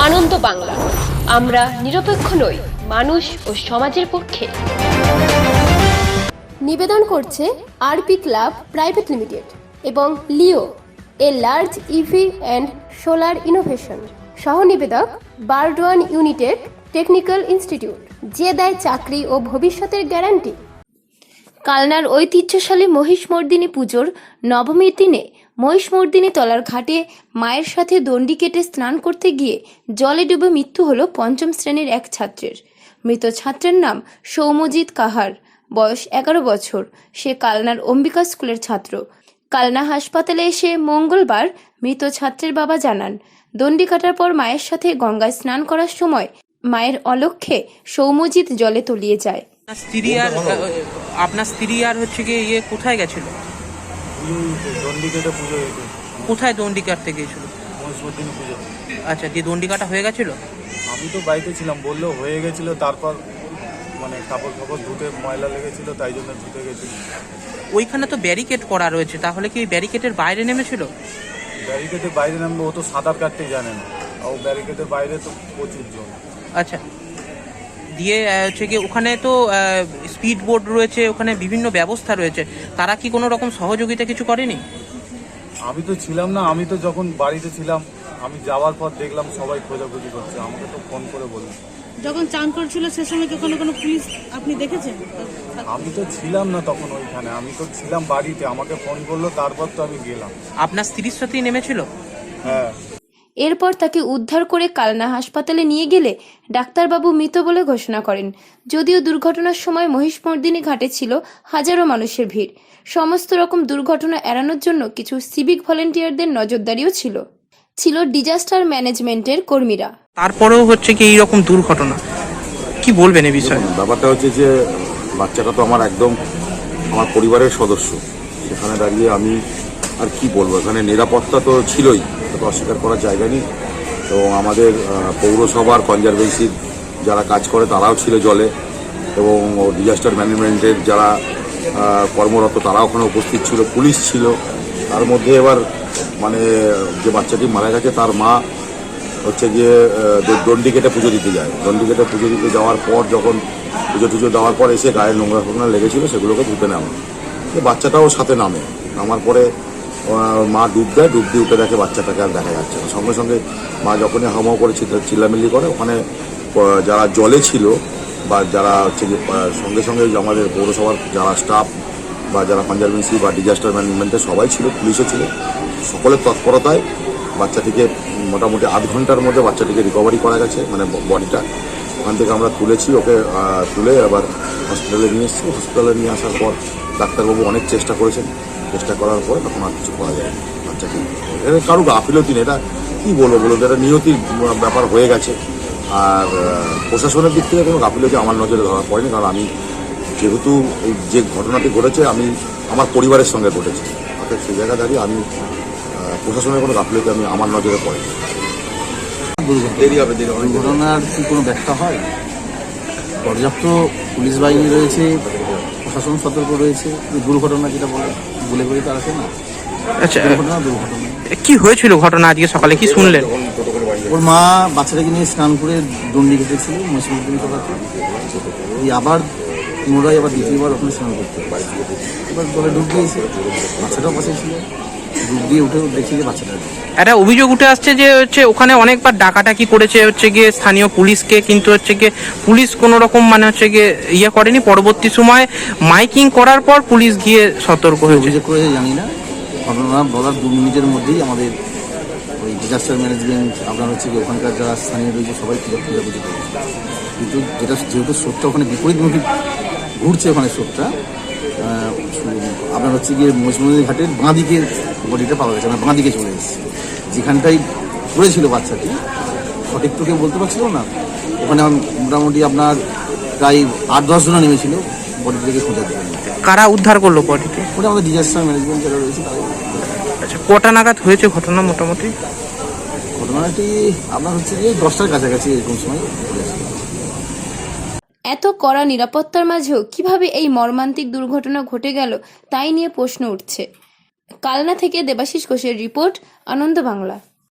আনন্দ বাংলা। আমরা নিরপেক্ষ নই মানুষ ও সমাজের পক্ষে। নিবেদন করছে আরপি ক্লাব প্রাইভেট লিমিটেড এবং Leo a large EV and solar innovation. সহ নিবেদক বারডোয়ান ইউনিটেড টেকনিক্যাল ইনস্টিটিউট যে দেয় চাকরি ও ভবিষ্যতের গ্যারান্টি। কালনার ঐতিহ্যশালী মহিষমর্দিনী পুজোর নবমীর দিনে মহিষমর্দিনী তলার ঘাটে মায়ের সাথে দণ্ডি কেটে স্নান করতে গিয়ে জলে ডুবে মৃত্যু হলো পঞ্চম শ্রেণির এক ছাত্রের। মৃত ছাত্রের নাম সৌমজিৎ কাহার। বয়স এগারো বছর। সে কালনার অম্বিকা স্কুলের ছাত্র। কালনা হাসপাতালে এসে মঙ্গলবার মৃত ছাত্রের বাবা জানান, দণ্ডি কাটার পর মায়ের সাথে গঙ্গায় স্নান করার সময় মায়ের অলক্ষ্যে সৌমজিৎ জলে তলিয়ে যায়। স্ত্রী আর, আপনার স্ত্রী আর হচ্ছে গিয়ে ইয়ে কোথায় গেছিল? দণ্ডিকেটে পুজো হয়েছে। কোথায় দণ্ডি কাটতে গিয়েছিল পুজো। আচ্ছা দিয়ে দণ্ডি কাটা হয়ে গেছিল? আমি তো বাড়িতে ছিলাম বলল হয়ে গেছিল তারপর মানে কাপড় ফাপড় ধুতে ময়লা লেগেছিল তাই জন্য ধুতে গেছিল। ওইখানে তো ব্যারিকেড করা রয়েছে তাহলে কি ব্যারিকেডের বাইরে নেমেছিল? ব্যারিকেডের বাইরে নামবে ও তো সাঁতার কাটতে জানে না। ও ব্যারিকেডের বাইরে তো প্রচুর জন আচ্ছা দিয়ে হচ্ছে কি ওখানে তো স্পিড বোর্ড রয়েছে ওখানে বিভিন্ন ব্যবস্থা রয়েছে। তারা কি কোনো রকম সহযোগিতা কিছু করেনি? আমি তো ছিলাম না আমি তো যখন বাড়িতে ছিলাম আমি যাওয়ার পর দেখলাম সবাই খোঁজাখুঁজি করছে আমাকে তো ফোন করে বলল। যখন চান করছিল সে সময় কি কোনো কোনো পুলিশ আপনি দেখেছেন? আমি তো ছিলাম না তখন ওইখানে আমি তো ছিলাম বাড়িতে আমাকে ফোন করল তারপর তো আমি গেলাম। আপনার স্ত্রীর সাথেই নেমেছিল? হ্যাঁ। এরপর তাকে উদ্ধার করে কালনা হাসপাতালে নিয়ে গেলে ডাক্তারবাবু মৃত বলে ঘোষণা করেন। যদিও দুর্ঘটনার সময় মহিষমর্দিনী ঘাটে ছিল হাজারো মানুষের ভিড়। সমস্ত রকম দুর্ঘটনা এড়ানোর জন্য কিছু সিভিক ভলেন্টিয়ারদের নজরদারিও ছিল। ছিল ডিজাস্টার ম্যানেজমেন্টের কর্মীরা। তারপরেও হচ্ছে কি এইরকম দুর্ঘটনা। কি বলবেন এ বিষয়ে? ব্যাপারটা হচ্ছে যে বাচ্চাটা তো আমার একদম আমার পরিবারের সদস্য। সেখানে দাঁড়িয়ে আমি আর কি বলব, এখানে নিরাপত্তা তো ছিলই তো অস্বীকার করার জায়গা নেই। এবং আমাদের পৌরসভার কনজারভেন্সির যারা কাজ করে, তারাও ছিল জলে। এবং ডিজাস্টার ম্যানেজমেন্টের যারা কর্মরত, তারাও ওখানে উপস্থিত ছিল, পুলিশ ছিল। তার মধ্যে এবার মানে যে বাচ্চাটি মারা গেছে, তার মা হচ্ছে গিয়ে দণ্ডি কেটে পুজো দিতে যায়। দণ্ডি কেটে পুজো দিতে যাওয়ার পর যখন পুজো টুজো দেওয়ার পর এসে গায়ে নোংরা ফোংরা লেগেছিলো, সেগুলোকে ধুতে নেওয়া বাচ্চাটাও সাথে নামে। নামার পরে মা ডুব দেয় ডুব দিয়ে উঠে দেখে বাচ্চাটাকে আর দেখা যাচ্ছে না। সঙ্গে সঙ্গে মা যখনই হামাও করে চিল্লা- চিল্লামিল্লি করে ওখানে যারা জলে ছিল বা যারা হচ্ছে আহ, সঙ্গে সঙ্গে যে আমাদের পৌরসভার যারা স্টাফ বা যারা কনজারভেন্সি বা ডিজাস্টার ম্যানেজমেন্টের সবাই ছিল পুলিশও ছিল সকলের তৎপরতায় বাচ্চাটিকে মোটামুটি আধ ঘণ্টার মধ্যে বাচ্চাটিকে রিকভারি করা গেছে মানে বডিটা ওখান থেকে আমরা তুলেছি, ওকে তুলে আবার হসপিটালে নিয়ে এসেছি। হসপিটালে নিয়ে আসার পর ডাক্তারবাবু অনেক চেষ্টা করেছেন। চেষ্টা করার পরে তখন আর কিছু করা যায় বাচ্চাকে এটা কারও গাফিলতি নেই, এটা কী বলব বলুন এটা নিয়তির ব্যাপার হয়ে গেছে। আর প্রশাসনের দিক থেকে কোনো গাফিলতি আমার নজরে ধরা পড়েনি, কারণ আমি যেহেতু এই যে ঘটনাটি ঘটেছে, আমি আমার পরিবারের সঙ্গে ঘটেছে। অর্থাৎ সেই জায়গা দাঁড়িয়ে আমি প্রশাসনের কোনো গাফিলতি আমি আমার নজরে পড়ে দেরি হবে দেরি হবে। ঘটনার কি কোনো ব্যাখ্যা হয়? পর্যাপ্ত পুলিশ বাহিনী রয়েছে প্রশাসন সতর্ক রয়েছে দুর্ঘটনা যেটা বলে বলে বলে তার আছে না আচ্ছা দুর্ঘটনা দুর্ঘটনা। কি হয়েছিল ঘটনা আজকে সকালে? কি শুনলেন? ওর মা বাচ্চাটাকে নিয়ে স্নান করে দণ্ডি কেটেছিল মুসলিম আবার পুনরায় আবার দ্বিতীয়বার ওখানে স্নান করতে। এবার জলে ডুব দিয়েছে বাচ্চাটাও পাশে ছিল। দিয়ে উঠে দেখছি যে বাচ্চাটা একটা অভিযোগ উঠে আসছে যে হচ্ছে ওখানে অনেকবার ডাকাটাকি করেছে হচ্ছে গিয়ে স্থানীয় পুলিশকে কিন্তু হচ্ছে গিয়ে পুলিশ কোনো রকম মানে হচ্ছে গিয়ে ইয়ে করেনি। পরবর্তী সময় মাইকিং করার পর পুলিশ গিয়ে সতর্ক হয়েছে। অভিযোগ করে জানি না। ঘটনা বলার দু মিনিটের মধ্যেই আমাদের ওই ডিজাস্টার ম্যানেজমেন্ট আপনার হচ্ছে কি ওখানকার যারা স্থানীয় রয়েছে সবাই খুঁজাখুঁজি করেছে। কিন্তু যেটা যেহেতু স্রোতটা ওখানে বিপরীতমুখী ঘুরছে ওখানে স্রোতটা। আপনার হচ্ছে গিয়ে মহিষমন্দির ঘাটের বাঁ দিকে বডিটা পাওয়া গেছে আমরা বাঁ দিকে চলে এসেছি। যেখানটাই পড়েছিল বাচ্চাটি সঠিক তো কেউ বলতে পারছিল না? ওখানে মোটামুটি আপনার প্রায় আট দশ জন নেমেছিল বডি থেকে খোঁজার জন্য কারা উদ্ধার করল বডিকে? ওটা আমাদের ডিজাস্টার ম্যানেজমেন্ট যারা রয়েছে আচ্ছা কটা নাগাদ হয়েছে ঘটনা মোটামুটি? ঘটনাটি আপনার হচ্ছে গিয়ে দশটার কাছাকাছি এরকম সময় এত কড়া নিরাপত্তার মাঝেও কীভাবে এই মর্মান্তিক দুর্ঘটনা ঘটে গেল তাই নিয়ে প্রশ্ন উঠছে। কালনা থেকে দেবাশিস ঘোষের রিপোর্ট, আনন্দ বাংলা।